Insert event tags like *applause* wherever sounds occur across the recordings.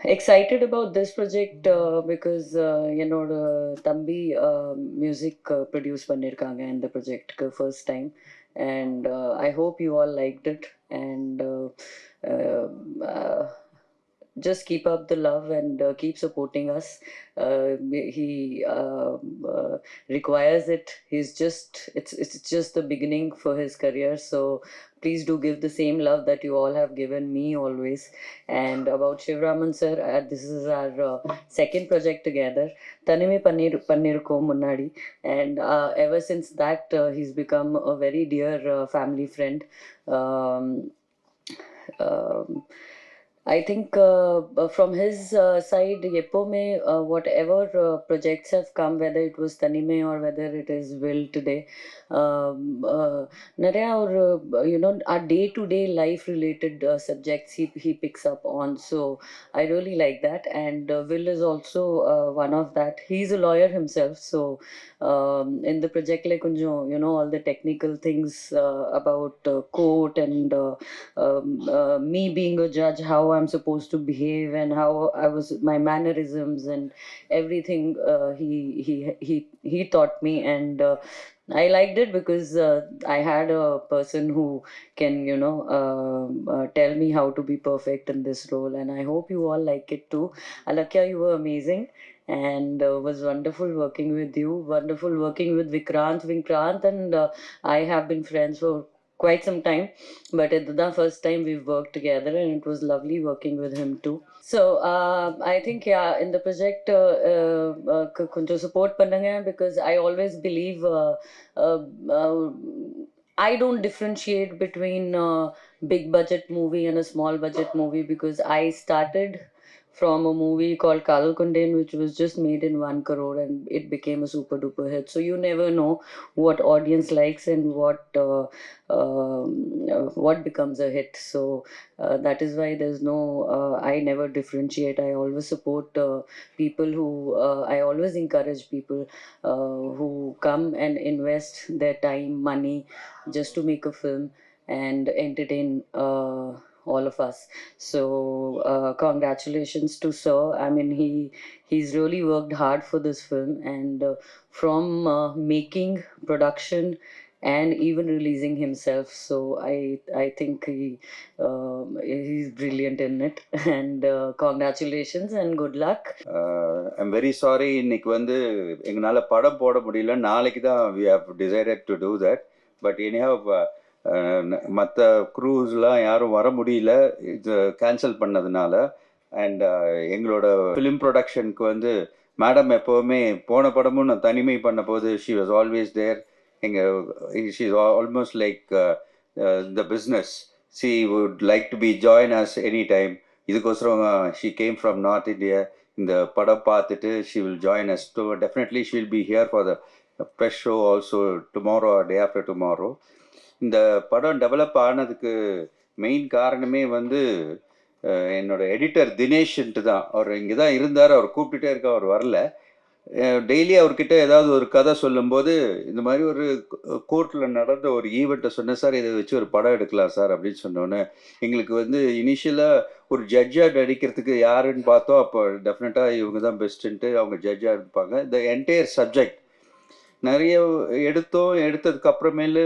excited about this project uh, because uh, என்னோட தம்பி music produce பண்ணியிருக்காங்க இந்த ப்ரொஜெக்ட்க்கு first time and I hope you all liked it and just keep up the love and uh, keep supporting us. Uh, he uh, uh, requires it. He's just it's it's just the beginning for his career. So please do give the same love that you all have given me always. And about Shivraman sir, uh, this is our uh, second project together. Tanime Panir Panirko Munnadi, and uh, ever since that, he's become a very dear family friend. Um, um, I think uh, from his uh, side, Yepo mein, uh, whatever uh, projects have come, whether it was Tanime or whether it is Will today, um, uh, or, uh, you know, our day-to-day life-related subjects he, he picks up on. So I really like that. And Will is also one of that. He's a lawyer himself. So um, in the project like Kunjo, you know, all the technical things about court and um, me being a judge, how I I'm supposed to behave and how I was my mannerisms and everything. Uh, he he he he taught me, and uh, I liked it because uh, I had a person who can you know um uh, tell me how to be perfect in this role, and I hope you all like it too. Alakya, you were amazing. And uh, was wonderful working with you. Wonderful working with Vikrant. Vikrant and uh, I have been friends for quite some time but it's the first time we've worked together and it was lovely working with him too. So uh, i think yeah in the project konjo uh, uh, uh support pannanga because i always believe uh, uh i don't differentiate between a big budget movie and a small budget movie because i started from a movie called Kadal Kundin, which was just made in one crore and it became a super duper hit. So you never know what audience likes and what uh, um, uh, what becomes a hit. So uh, that is why there's no. Uh, I never differentiate. I always support uh, people who. I always encourage people who come and invest their time, money, just to make a film and entertain Uh, all of us so uh, congratulations to sir i mean he he's really worked hard for this film and uh, from uh, making production and even releasing himself so i i think he um, he's brilliant in it *laughs* and uh, congratulations and good luck I'm very sorry இன்னைக்கு வந்து எங்களால் படம் போட முடியல நாளைக்கு தான் we have decided to do that but anyhow மற்ற க்ரூஸ்லாம் யாரும் வர முடியல. இது கேன்சல் பண்ணதுனால. அண்ட் எங்களோட ஃபிலிம் ப்ரொடக்ஷனுக்கு வந்து மேடம் எப்போவுமே போன படமும் நான் தனிமை பண்ண போது ஷி வாஸ் ஆல்வேஸ் தேர் எங்கள் she is almost like the business she would like to be join us any time இதுக்கோசரம் she came from north India இந்த படம் பார்த்துட்டு she will join us to definitely she will be here for the fresh show also tomorrow day after tomorrow இந்த படம் develop ஆனதுக்கு main காரணமே வந்து என்னோட editor தினேஷ்ன்ட்டு தான். அவர் இங்கே தான் இருந்தார் அவர் கூப்பிட்டுட்டே இருக்க அவர் வரல. டெய்லி அவர்கிட்ட ஏதாவது ஒரு கதை சொல்லும்போது இந்த மாதிரி ஒரு கோர்ட்டில் நடந்த ஒரு ஈவெண்ட்டை சொன்னேன் சார் இதை வச்சு ஒரு படம் எடுக்கலாம் சார் அப்படின்னு சொன்னோன்னே எங்களுக்கு வந்து இனிஷியலாக ஒரு ஜட்ஜாக நடிக்கிறதுக்கு யாருன்னு பார்த்தோம். அப்போ டெஃபினட்டாக இவங்க தான் பெஸ்ட்டுன்ட்டு அவங்க ஜட்ஜாக இருப்பாங்க. த என்டையர் சப்ஜெக்ட் நிறைய எடுத்தோம் எடுத்ததுக்கு அப்புறமேலு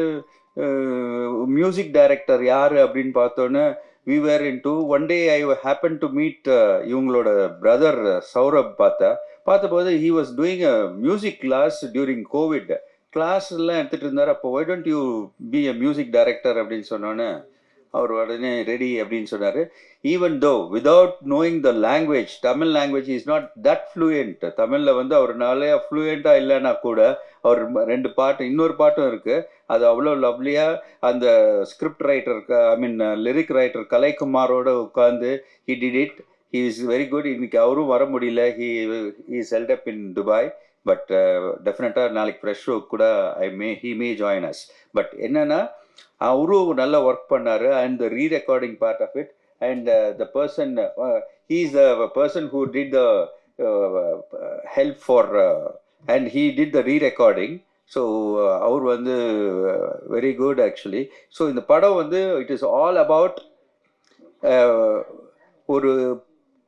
மியூசிக் டைரக்டர் யார் அப்படின்னு பார்த்தோன்னே we were into one day I happen to meet இவங்களோட பிரதர் சௌரப் பார்த்தேன் பார்த்தபோது he was doing a music class during Covid கிளாஸ்லாம் எல்லாம் எடுத்துகிட்டு இருந்தார் அப்போ why don't you be a music director அப்படின்னு சொன்னோன்னே அவர் உடனே ரெடி அப்படின்னு சொன்னார். Even though without knowing the language Tamil language is not that fluent தமிழில் வந்து அவர் நிறைய ஃப்ளூயண்ட்டாக இல்லைன்னா கூட அவர் ரெண்டு பாட்டு இன்னொரு பாட்டும் இருக்குது அது அவ்வளோ லவ்லியாக அந்த script writer I mean lyric writer கலைக்குமாரோட உட்காந்து he did it he is very good இன்னைக்கு அவரும் வர முடியல. He he settled up in Dubai but டெஃபினட்டாக நாளைக்கு ஃப்ரெஷ் ஷோ கூட I may he may join us but என்னென்னா அவரும் நல்லா ஒர்க் பண்ணாரு. And the re recording part of it and the person he is the person who did the help for and he did the re recording so uh, அவர் வந்து very good actually so இந்த படம் வந்து it is all about ஒரு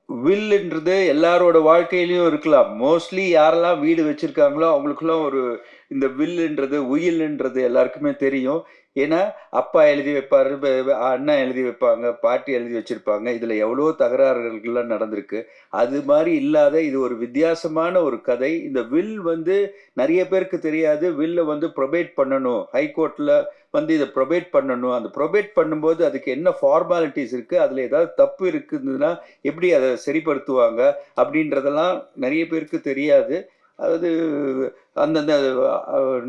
வில்லுன்றது எல்லாரோட வாழ்க்கையிலையும் இருக்கலாம். Mostly யாரெல்லாம் வீடு வச்சுருக்காங்களோ அவங்களுக்குலாம் ஒரு இந்த வில்லுன்றது உயில்ன்றது எல்லாருக்குமே தெரியும். ஏன்னா அப்பா எழுதி வைப்பாரு அண்ணா எழுதி வைப்பாங்க பாட்டி எழுதி வச்சிருப்பாங்க. இதில் எவ்வளோ தகராறுகள்லாம் நடந்திருக்கு. அது மாதிரி இல்லாத இது ஒரு வித்தியாசமான ஒரு கதை. இந்த வில் வந்து நிறைய பேருக்கு தெரியாது. வில்லை வந்து ப்ரொபேட் பண்ணணும். ஹைகோர்ட்டில் வந்து இதை ப்ரொபேட் பண்ணணும். அந்த ப்ரொபேட் பண்ணும்போது அதுக்கு என்ன ஃபார்மாலிட்டிஸ் இருக்குது அதில் ஏதாவது தப்பு இருக்குதுன்னா எப்படி அதை சரிப்படுத்துவாங்க? அப்படின்றதெல்லாம் நிறைய பேருக்கு தெரியாது. அது அந்தந்த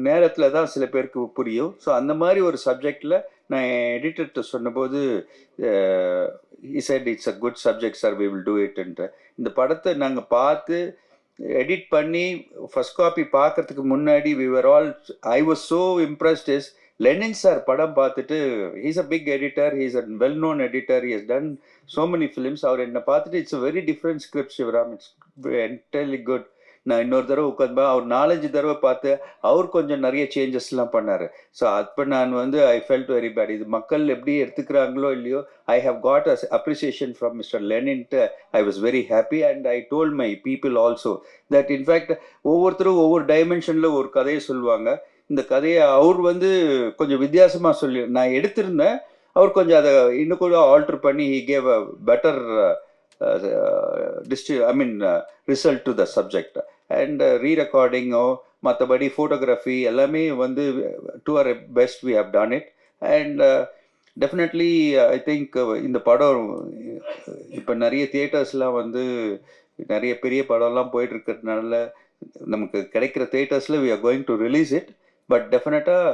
நேரத்தில் தான் சில பேருக்கு புரியும். ஸோ அந்த மாதிரி ஒரு சப்ஜெக்டில் நான் எடிட்டர்கிட்ட சொன்னபோது Z it's a good subject sir we will do இட்ன்ற இந்த படத்தை நாங்கள் பார்த்து எடிட் பண்ணி ஃபஸ்ட் காப்பி பார்க்கறதுக்கு முன்னாடி we were all I was so impressed is Lenin sir படம் பார்த்துட்டு he's a big editor he's a well known editor he's done so many films அவர் என்னை பார்த்துட்டு it's a very different script Sivaram it's entirely good நான் இன்னொரு தடவை உட்காந்து அவர் நாலஞ்சு தடவை பார்த்து அவர் கொஞ்சம் நிறைய சேஞ்சஸ்லாம் பண்ணார். ஸோ அப்போ நான் வந்து ஐ ஃபெல்ட் வெரி பேட் இது மக்கள் எப்படி எடுத்துக்கிறாங்களோ இல்லையோ I have got us appreciation from mister லெனின்ட்டு I was very happy and I told my people also that in fact ஒவ்வொருத்தரும் ஒவ்வொரு டைமென்ஷனில் ஒரு கதையை சொல்லுவாங்க. இந்த கதையை அவர் வந்து கொஞ்சம் வித்தியாசமாக சொல்லி நான் எடுத்திருந்தேன். அவர் கொஞ்சம் அதை இன்னும் கூட ஆல்டர் பண்ணி he gave a better history I mean result to the subject and ரீ ரெக்கார்டிங்கோ மற்றபடி ஃபோட்டோகிராஃபி எல்லாமே வந்து to our best we have done it and definitely I think இந்த படம் இப்போ நிறைய தியேட்டர்ஸ்லாம் வந்து நிறைய பெரிய படம்லாம் போயிட்டு இருக்கிறதுனால நமக்கு கிடைக்கிற தியேட்டர்ஸில் we are going to release it but டெஃபினட்டாக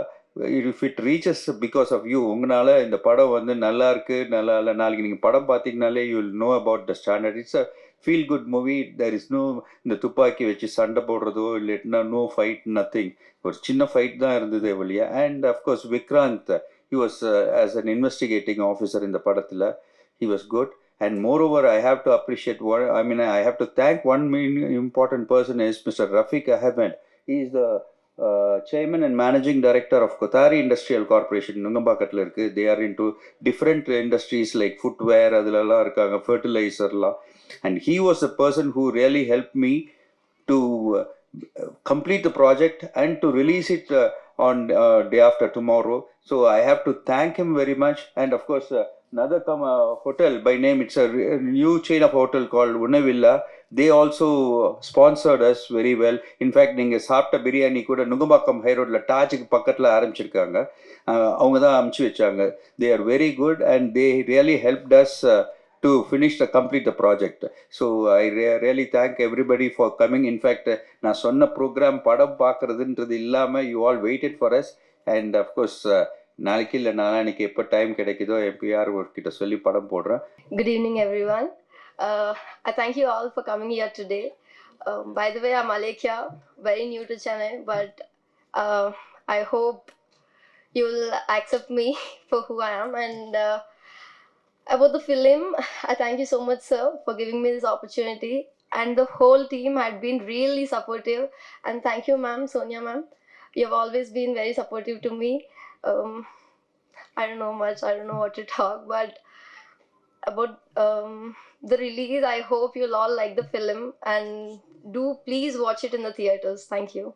if it reaches because of you உங்களால் இந்த படம் வந்து நல்லா இருக்கு நல்லா இல்லை நாளைக்கு நீங்கள் படம் பார்த்தீங்கனாலே you will know about the standard it's a feel good movie there is no இந்த துப்பாக்கி வச்சு சண்டை போடுறதோ இல்லைன்னா நோ ஃபைட் நத்திங் ஒரு சின்ன ஃபைட் தான் இருந்தது வழியா and of course Vikrant he was as an investigating officer இந்த படத்தில் he was good and moreover I have to appreciate one I mean I have to thank one mean important person is mister Rafiq Ahmed he is the chairman and managing director of Kothari Industrial Corporation நுங்கம்பாக்கத்தில் இருக்கு they are in two different industries like footwear அதுலலாம் இருக்காங்க ஃபர்டிலைசர்லாம் and he was a person who really help me to complete the project and to release it uh, on uh, day after tomorrow. So I have to thank him very much. And of course, uh, another come, uh, hotel by name, it's a re- new chain of hotel called Unavilla. They also sponsored us very well in fact நீங்கள் சாப்பிட்ட பிரியாணி கூட Nungambakkam high ரோட்ல டாஜுக்கு பக்கத்தில் ஆரம்பிச்சிருக்காங்க. Uh, அவங்க தான் அமுச்சு வச்சாங்க. They are very good and they really helped us to finish the complete the project so I really thank everybody for coming in fact நான் சொன்ன ப்ரோக்ராம் படம் பார்க்குறதுன்றது இல்லாமல் you all waited for us and of course நாளைக்கு இல்லை நாளானிக்கு எப்போ time கிடைக்குதோ MBR கிட்ட சொல்லி படம் போடுறேன் Good evening, everyone. Uh, I thank you all for coming here today. Um, by the way, I'm Alekhya, very new to Chennai, but uh, I hope you'll accept me *laughs* for who I am. And uh, about the film, I thank you so much, sir, for giving me this opportunity. And the whole team had been really supportive. And thank you, ma'am, Sonia, ma'am. You have always been very supportive to me. Um, I don't know much, I don't know what to talk, but about um, the release. I hope you'll all like the film and do please watch it in the theaters. Thank you.